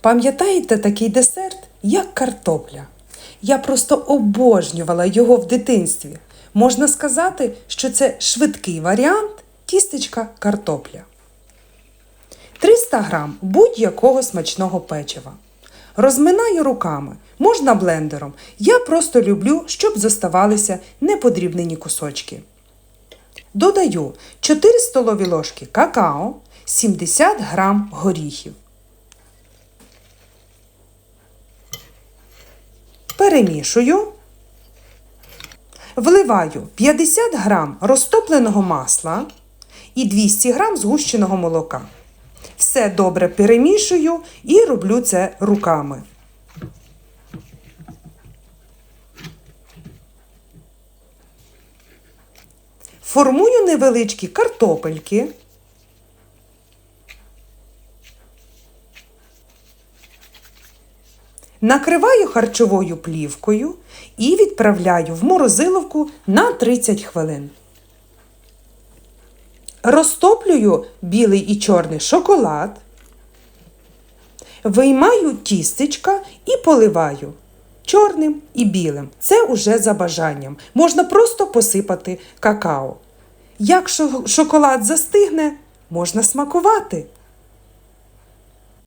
Пам'ятаєте такий десерт, як картопля? Я просто обожнювала його в дитинстві. Можна сказати, що це швидкий варіант тістечка картопля. 300 грам будь-якого смачного печива. Розминаю руками, можна блендером. Я просто люблю, щоб зоставалися неподрібнені кусочки. Додаю 4 столові ложки какао, 70 грам горіхів. Перемішую. Вливаю 50 грам розтопленого масла і 200 грам згущеного молока. Все добре перемішую і роблю це руками. Формую невеличкі картопельки. Накриваю харчовою плівкою і відправляю в морозиловку на 30 хвилин. Розтоплюю білий і чорний шоколад, виймаю тістечка і поливаю чорним і білим. Це уже за бажанням. Можна просто посипати какао. Як шоколад застигне, можна смакувати.